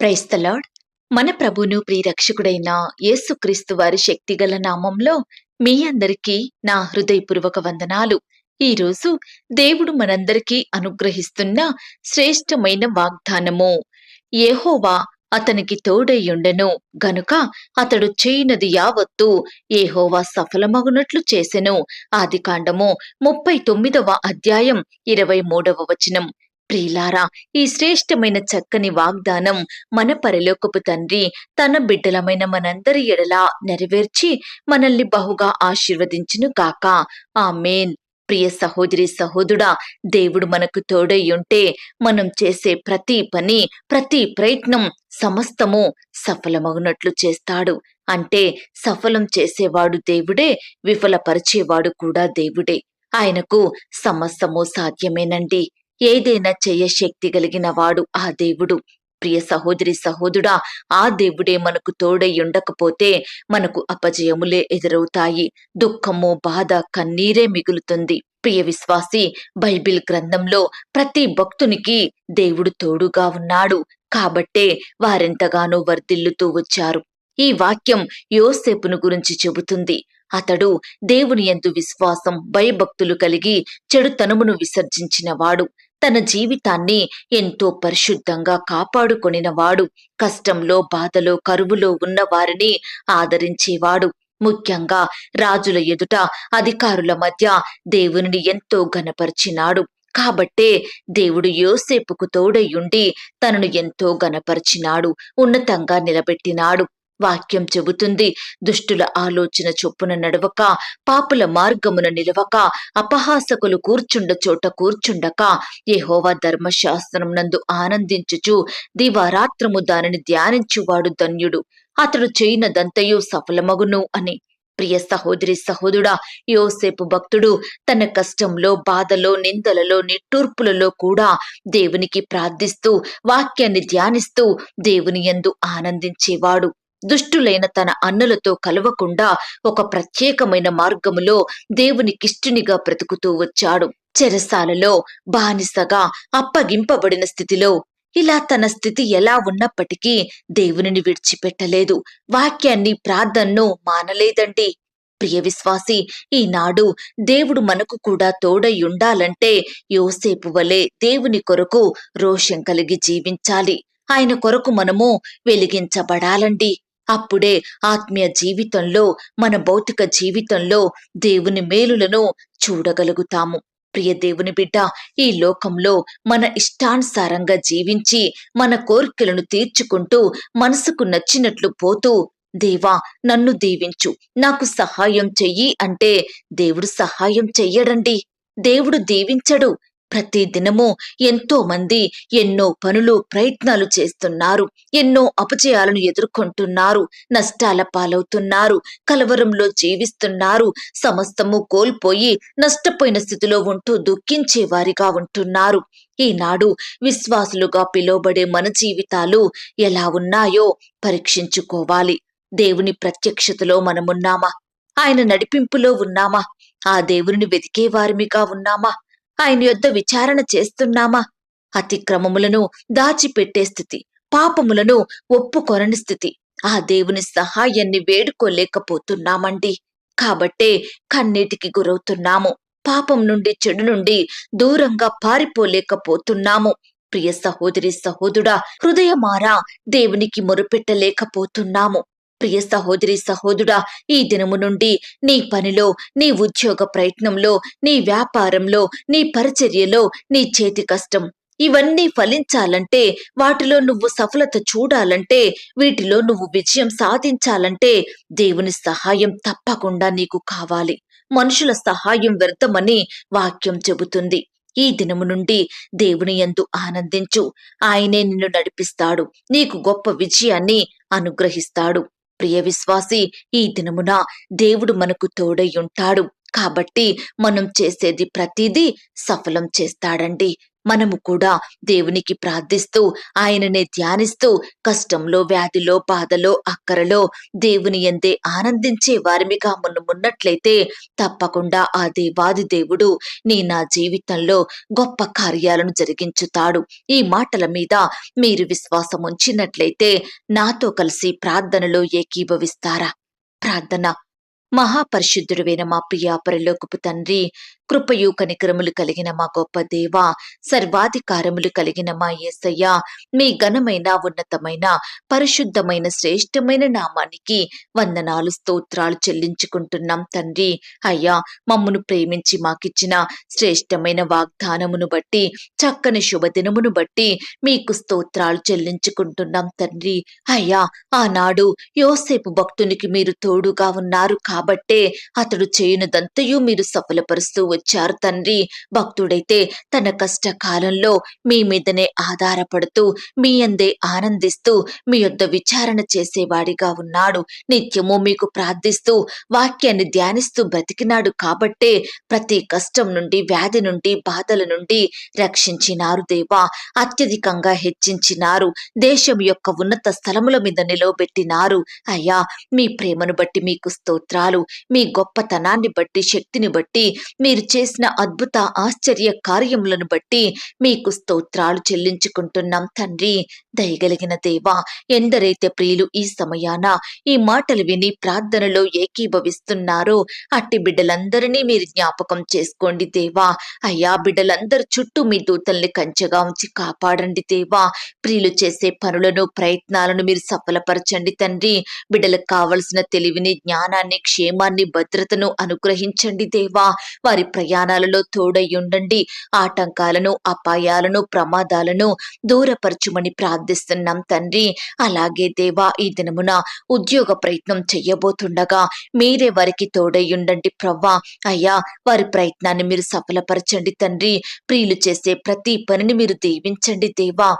Praise the Lord మన ప్రభును ప్రియరక్షకుడైన యేసుక్రీస్తు వారి శక్తిగల నామంలో మీ అందరికీ నా హృదయపూర్వక వందనాలు. ఈరోజు దేవుడు మనందరికీ అనుగ్రహిస్తున్న శ్రేష్టమైన వాగ్దానము. ఏహోవా అతనికి తోడయ్యుండెను గనుక అతడు చేయనది యావత్తు ఏహోవా సఫలమగునట్లు చేసెను. ఆది కాండము ముప్పై తొమ్మిదవ అధ్యాయం ఇరవై మూడవ వచనం. ప్రియులారా ఈ శ్రేష్టమైన చక్కని వాగ్దానం మన పరలోకపు తండ్రి తన బిడ్డలమైన మనందరి ఎడలా నెరవేర్చి మనల్ని బహుగా ఆశీర్వదించును ఆ ఆమేన్. ప్రియ సహోదరి సహోదరుడా దేవుడు మనకు తోడై ఉంటే మనం చేసే ప్రతి పని ప్రతి ప్రయత్నం సమస్తము సఫలమగునట్లు చేస్తాడు. అంటే సఫలం చేసేవాడు దేవుడే విఫలపరిచేవాడు కూడా దేవుడే. ఆయనకు సమస్తము సాధ్యమేనండి. ఏదైనా చెయ్య శక్తి కలిగిన వాడు ఆ దేవుడు. ప్రియ సహోదరి సహోదుడా ఆ దేవుడే మనకు తోడై ఉండకపోతే మనకు అపజయములే ఎదురవుతాయి. దుఃఖము బాధ కన్నీరే మిగులుతుంది. ప్రియ విశ్వాసి బైబిల్ గ్రంథంలో ప్రతి భక్తునికి దేవుడు తోడుగా ఉన్నాడు. కాబట్టే వారెంతగానో వర్ధిల్లుతూ వచ్చారు. ఈ వాక్యం యోసేపును గురించి చెబుతుంది. అతడు దేవుని ఎందు విశ్వాసం భయభక్తులు కలిగి చెడుతనమును విసర్జించినవాడు. తన జీవితాన్ని ఎంతో పరిశుద్ధంగా కాపాడుకొనినవాడు. కష్టంలో బాధలో కరువులో ఉన్న వారిని ఆదరించేవాడు. ముఖ్యంగా రాజుల ఎదుట అధికారుల మధ్య దేవునిని ఎంతో గనపరిచినాడు కాబట్టే దేవుడు యోసేపుకు తోడయ్యుండి తనను ఎంతో గనపరిచినాడు ఉన్నతంగా నిలబెట్టినాడు. వాక్యం చెబుతుంది దుష్టుల ఆలోచన చొప్పున నడవక పాపుల మార్గమున నిలవక అపహాసకులు కూర్చుండ చోట కూర్చుండక. యెహోవా ధర్మశాస్త్రం నందు ఆనందించుచు దివారాత్రము దానిని ధ్యానించువాడు ధన్యుడు. అతడు చేయనదంతయు సఫలమగును అని. ప్రియ సహోదరి సహోదరుడా యోసేపు భక్తుడు తన కష్టంలో బాధలో నిందలలో నిట్టూర్పులలో కూడా దేవునికి ప్రార్థిస్తూ వాక్యాన్ని ధ్యానిస్తూ దేవుని యందు ఆనందించేవాడు. దుష్టులైన తన అన్నలతో కలవకుండా ఒక ప్రత్యేకమైన మార్గములో దేవునికిష్టునిగా బ్రతుకుతూ వచ్చాడు. చెరసాలలో బానిసగా అప్పగింపబడిన స్థితిలో ఇలా తన స్థితి ఎలా ఉన్నప్పటికీ దేవునిని విడిచిపెట్టలేదు. వాక్యాన్ని ప్రార్థనను మానలేదండి. ప్రియ విశ్వాసి ఈనాడు దేవుడు మనకు కూడా తోడై ఉండాలంటే యోసేపు వలె దేవుని కొరకు రోషం కలిగి జీవించాలి. ఆయన కొరకు మనము వెలిగించబడాలండి. అప్పుడే ఆత్మీయ జీవితంలో మన భౌతిక జీవితంలో దేవుని మేలులను చూడగలుగుతాము. ప్రియ దేవుని బిడ్డ ఈ లోకంలో మన ఇష్టానుసారంగా జీవించి మన కోరికలను తీర్చుకుంటూ మనసుకు నచ్చినట్లు పోతూ దేవా నన్ను దీవించు. నాకు సహాయం చెయ్యి అంటే దేవుడు సహాయం చెయ్యడండి. దేవుడు దీవించడు. ప్రతి దినము ఎంతో మంది ఎన్నో పనులు ప్రయత్నాలు చేస్తున్నారు. ఎన్నో అపజయాలను ఎదుర్కొంటున్నారు. నష్టాల పాలవుతున్నారు. కలవరంలో జీవిస్తున్నారు. సమస్తము కోల్పోయి నష్టపోయిన స్థితిలో ఉంటూ దుఃఖించే వారిగా ఉంటున్నారు. ఈనాడు విశ్వాసులుగా పిలువబడే మన జీవితాలు ఎలా ఉన్నాయో పరీక్షించుకోవాలి. దేవుని ప్రత్యక్షతలో మనమున్నామా? ఆయన నడిపింపులో ఉన్నామా? ఆ దేవుని వెతికే వారిమిగా ఉన్నామా? ఆయన యొద్ద విచారణ చేస్తున్నామా? అతిక్రమములను దాచిపెట్టే స్థితి పాపములను ఒప్పుకొనని స్థితి. ఆ దేవుని సహాయాన్ని వేడుకోలేకపోతున్నామండి. కాబట్టే కన్నీటికి గురవుతున్నాము. పాపం నుండి చెడు నుండి దూరంగా పారిపోలేకపోతున్నాము. ప్రియ సహోదరి సహోదుడా హృదయమారా దేవునికి మొరుపెట్టలేకపోతున్నాము. ప్రియ సహోదరి సహోదరుడా ఈ దినము నుండి నీ పనిలో నీ ఉద్యోగ ప్రయత్నంలో నీ వ్యాపారంలో నీ పరిచర్యలో నీ చేతి కష్టం. ఇవన్నీ ఫలించాలంటే వాటిలో నువ్వు సఫలత చూడాలంటే వీటిలో నువ్వు విజయం సాధించాలంటే దేవుని సహాయం తప్పకుండా నీకు కావాలి. మనుషుల సహాయం వ్యర్థమని వాక్యం చెబుతుంది. ఈ దినము నుండి దేవుని ఎందు ఆనందించు. ఆయనే నిన్ను నడిపిస్తాడు. నీకు గొప్ప విజయాన్ని అనుగ్రహిస్తాడు. ప్రియ విశ్వాసి ఈ దినమున దేవుడు మనకు తోడై ఉంటాడు. కాబట్టి మనం చేసేది ప్రతిదీ సఫలం చేస్తాడండి. మనము కూడా దేవునికి ప్రార్థిస్తూ ఆయననే ధ్యానిస్తూ కష్టంలో వ్యాధిలో బాధలో అక్కరలో దేవుని ఎందే ఆనందించే వారిమిగా మున్నట్లయితే తప్పకుండా ఆ దేవాది దేవుడు నీ నా జీవితంలో గొప్ప కార్యాలను జరిగించుతాడు. ఈ మాటల మీద మీరు విశ్వాసం ఉంచినట్లయితే నాతో కలిసి ప్రార్థనలో ఏకీభవిస్తారా? ప్రార్థన. మహాపరిశుద్ధుడువైన మా ప్రియాపరలోకపు తండ్రి కృపయు కనికరములు కలిగిన మా గొప్ప దేవ సర్వాధికారములు కలిగిన మా యేసయ్య మీ ఘనమైన ఉన్నతమైన పరిశుద్ధమైన శ్రేష్టమైన నామానికి వందనాలు స్తోత్రాలు చెల్లించుకుంటున్నాం తండ్రి. అయ్యా మమ్మును ప్రేమించి మాకిచ్చిన శ్రేష్టమైన వాగ్దానమును బట్టి చక్కని శుభదినమును బట్టి మీకు స్తోత్రాలు చెల్లించుకుంటున్నాం తండ్రి. అయ్యా ఆనాడు యోసేపు భక్తునికి మీరు తోడుగా ఉన్నారు కాబట్టే అతడు చేయునదంతయు మీరు సఫలపరుస్తూ వచ్చారు తండ్రి. భక్తుడైతే తన కష్టకాలంలో మీ మీదనే ఆధారపడుతూ మీ అందే ఆనందిస్తూ మీ యొద్ద విచారణ చేసేవాడిగా ఉన్నాడు. నిత్యము మీకు ప్రార్థిస్తూ వాక్యాన్ని ధ్యానిస్తూ బ్రతికినాడు కాబట్టే ప్రతి కష్టం నుండి వ్యాధి నుండి బాధల నుండి రక్షించినారు దేవా. అత్యధికంగా హెచ్చించినారు. దేశం యొక్క ఉన్నత స్థలముల మీద నిలవబెట్టినారు. అయ్యా మీ ప్రేమను బట్టి మీకు స్తోత్రాలు. మీ గొప్పతనాన్ని బట్టి శక్తిని బట్టి మీరు చేసిన అద్భుత ఆశ్చర్య కార్యములను బట్టి మీకు స్తోత్రాలు చెల్లించుకుంటున్నాం తండ్రి. దయగలిగిన దేవా ఎందరైతే ప్రియులు ఈ సమయాన ఈ మాటలు విని ప్రార్థనలో ఏకీభవిస్తున్నారో అట్టి బిడ్డలందరినీ మీరు జ్ఞాపకం చేసుకోండి దేవా. అయ్యా బిడ్డలందరి చుట్టూ మీ దూతల్ని కంచెగా ఉంచి కాపాడండి దేవా. ప్రియులు చేసే పనులను ప్రయత్నాలను మీరు సఫలపరచండి తండ్రి. బిడ్డలకు కావలసిన తెలివిని జ్ఞానాన్ని క్షేమాన్ని భద్రతను అనుగ్రహించండి దేవా. వారి ప్రయాణాలలో తోడయ్యుండండి. ఆటంకాలను అపాయాలను ప్రమాదాలను దూరపరచుమని ప్రార్థిస్తున్నాం తండ్రి. అలాగే దేవా ఈ దినమున ఉద్యోగ ప్రయత్నం చెయ్యబోతుండగా మీరే వారికి తోడయ్యుండండి ప్రవ్వా. అయ్యా వారి ప్రయత్నాన్ని మీరు సఫలపరచండి తండ్రి. ప్రియులు చేసే ప్రతి పనిని మీరు దీవించండి దేవా.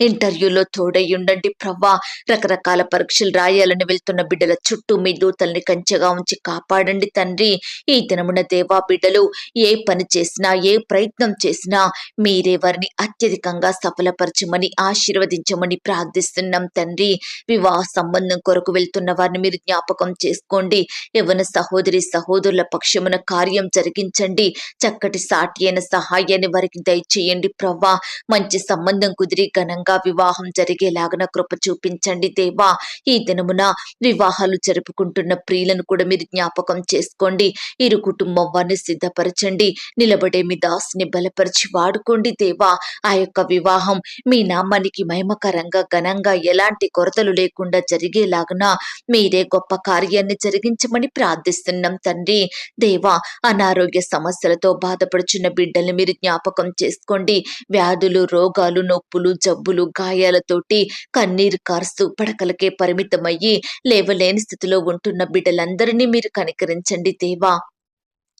ఇంటర్వ్యూలో తోడై ఉండండి ప్రవ్వా. రకరకాల పరీక్షలు రాయాలని వెళ్తున్న బిడ్డల చుట్టూ మీ దూతల్ని కంచెగా ఉంచి కాపాడండి తండ్రి. ఈ దినమున దేవా బిడ్డలు ఏ పని చేసినా ఏ ప్రయత్నం చేసినా మీరే వారిని అత్యధికంగా సఫలపరచమని ఆశీర్వదించమని ప్రార్థిస్తున్నాం తండ్రి. వివాహ సంబంధం కొరకు వెళ్తున్న వారిని మీరు జ్ఞాపకం చేసుకోండి. ఎవరి సహోదరి సహోదరుల పక్షమున కార్యం జరిగించండి. చక్కటి సాటి అయిన సహాయాన్ని వారికి దయచేయండి ప్రవ్వా. మంచి సంబంధం కుదిరి ఘనంగా ఘనంగా వివాహం జరిగేలాగన కృప చూపించండి దేవా. ఈ దినమున వివాహాలు జరుపుకుంటున్న ప్రియులను కూడా మీరు జ్ఞాపకం చేసుకోండి. ఇరు కుటుంబం వారిని సిద్ధపరచండి. నిలబడే మీ దాసుని బలపరిచి వాడుకోండి దేవా. ఆ యొక్క వివాహం మీ నామానికి మహిమకరంగా ఘనంగా ఎలాంటి కొరతలు లేకుండా జరిగేలాగన మీరే గొప్ప కార్యాన్ని జరిగించమని ప్రార్థిస్తున్నాం తండ్రి. దేవా అనారోగ్య సమస్యలతో బాధపడుచున్న బిడ్డల్ని మీరు జ్ఞాపకం చేసుకోండి. వ్యాధులు రోగాలు నొప్పులు జబ్బులు దెబ్బలు గాయాలతోటి కన్నీరు కారుస్తూ పడకలకే పరిమితమయ్యి లేవలేని స్థితిలో ఉంటున్న బిడ్డలందరినీ మీరు కనికరించండి దేవా.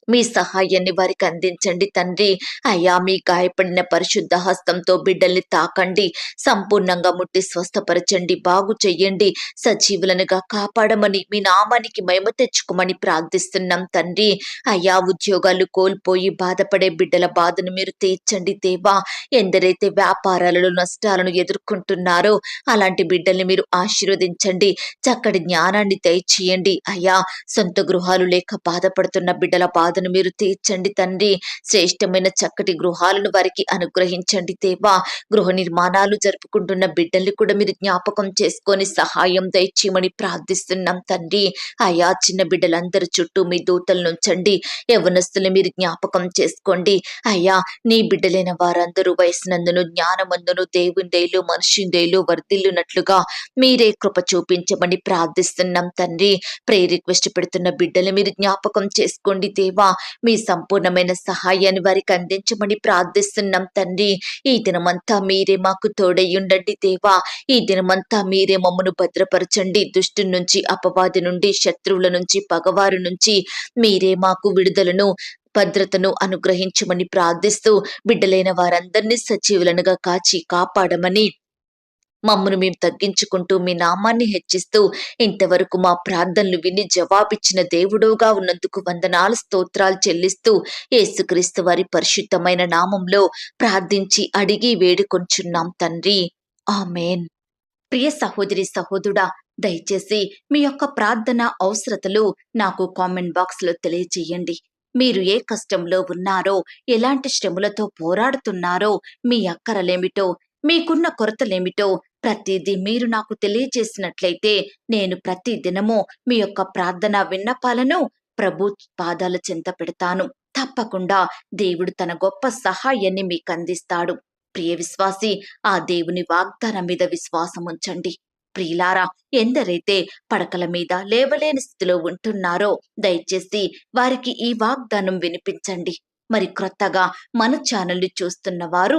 మీ సహాయాన్ని వారికి అందించండి తండ్రి. అయ్యా మీ గాయపడిన పరిశుద్ధ హస్తంతో బిడ్డల్ని తాకండి. సంపూర్ణంగా ముట్టి స్వస్థపరచండి. బాగు చెయ్యండి. సజీవులనుగా కాపాడమని మీ నామానికి మేము తెచ్చుకోమని ప్రార్థిస్తున్నాం తండ్రి. అయ్యా ఉద్యోగాలు కోల్పోయి బాధపడే బిడ్డల బాధను మీరు తీర్చండి దేవా. ఎందరైతే వ్యాపారాలలో నష్టాలను ఎదుర్కొంటున్నారో అలాంటి బిడ్డల్ని మీరు ఆశీర్వదించండి. చక్కటి జ్ఞానాన్ని దయచేయండి. అయ్యా సొంత గృహాలు లేక బాధపడుతున్న బిడ్డల బాధ బాధను మీరు తీర్చండి తండ్రి. శ్రేష్టమైన చక్కటి గృహాలను వారికి అనుగ్రహించండి దేవా. గృహ నిర్మాణాలు జరుపుకుంటున్న బిడ్డల్ని కూడా మీరు జ్ఞాపకం చేసుకొని సహాయం దయచేయమని ప్రార్థిస్తున్నాం తండ్రి. అయా చిన్న బిడ్డలందరి చుట్టూ మీ దూతలు ఉంచండి. యవనస్తులు మీరు జ్ఞాపకం చేసుకోండి. అయ్యా నీ బిడ్డలైన వారందరూ వయసునందును జ్ఞానమందును దేవుండేలు మనుషుందేలు వర్ధిల్లునట్లుగా మీరే కృప చూపించమని ప్రార్థిస్తున్నాం తండ్రి. ప్రే రిక్వెస్ట్ పెడుతున్న బిడ్డలు మీరు జ్ఞాపకం చేసుకోండి దేవా. మీ సంపూర్ణమైన సహాయాన్ని వారికి అందించమని ప్రార్థిస్తున్నాం తండ్రి. ఈ దినమంతా మీరే మాకు తోడయ్యుండండి దేవా. ఈ దినమంతా మీరే మమ్మను భద్రపరచండి. దుష్టు నుంచి అపవాది నుండి శత్రువుల నుంచి పగవారు నుంచి మీరే మాకు విడుదలను భద్రతను అనుగ్రహించమని ప్రార్థిస్తూ బిడ్డలైన వారందరినీ సజీవులనుగా కాచి కాపాడమని మమ్మను మేము తగ్గించుకుంటూ మీ నామాన్ని హెచ్చిస్తూ ఇంతవరకు మా ప్రార్థనలు విని జవాబిచ్చిన దేవుడుగా ఉన్నందుకు వందనాలు స్తోత్రాలు చెల్లిస్తూ యేసుక్రీస్తు వారి పరిశుద్ధమైన నామంలో ప్రార్థించి అడిగి వేడుకొంచున్నాం తండ్రి. ఆమెన్. ప్రియ సహోదరి సహోదరుడా దయచేసి మీ యొక్క ప్రార్థన అవసరతలు నాకు కామెంట్ బాక్స్లో తెలియజేయండి. మీరు ఏ కష్టంలో ఉన్నారో ఎలాంటి శ్రమలతో పోరాడుతున్నారో మీ అక్కరలేమిటో మీకున్న కొరతలేమిటో ప్రతిదీ మీరు నాకు తెలియజేసినట్లయితే నేను ప్రతి దినము మీ యొక్క ప్రార్థన విన్నపాలను ప్రభు పాదాల చెంత పెడతాను. తప్పకుండా దేవుడు తన గొప్ప సహాయాన్ని మీకు అందిస్తాడు. ప్రియ విశ్వాసి ఆ దేవుని వాగ్దానం మీద విశ్వాసం ఉంచండి. ప్రియులారా ఎందరైతే పడకల మీద లేవలేని స్థితిలో ఉంటున్నారో దయచేసి వారికి ఈ వాగ్దానం వినిపించండి. మరి క్రొత్తగా మన ఛానల్ని చూస్తున్న వారు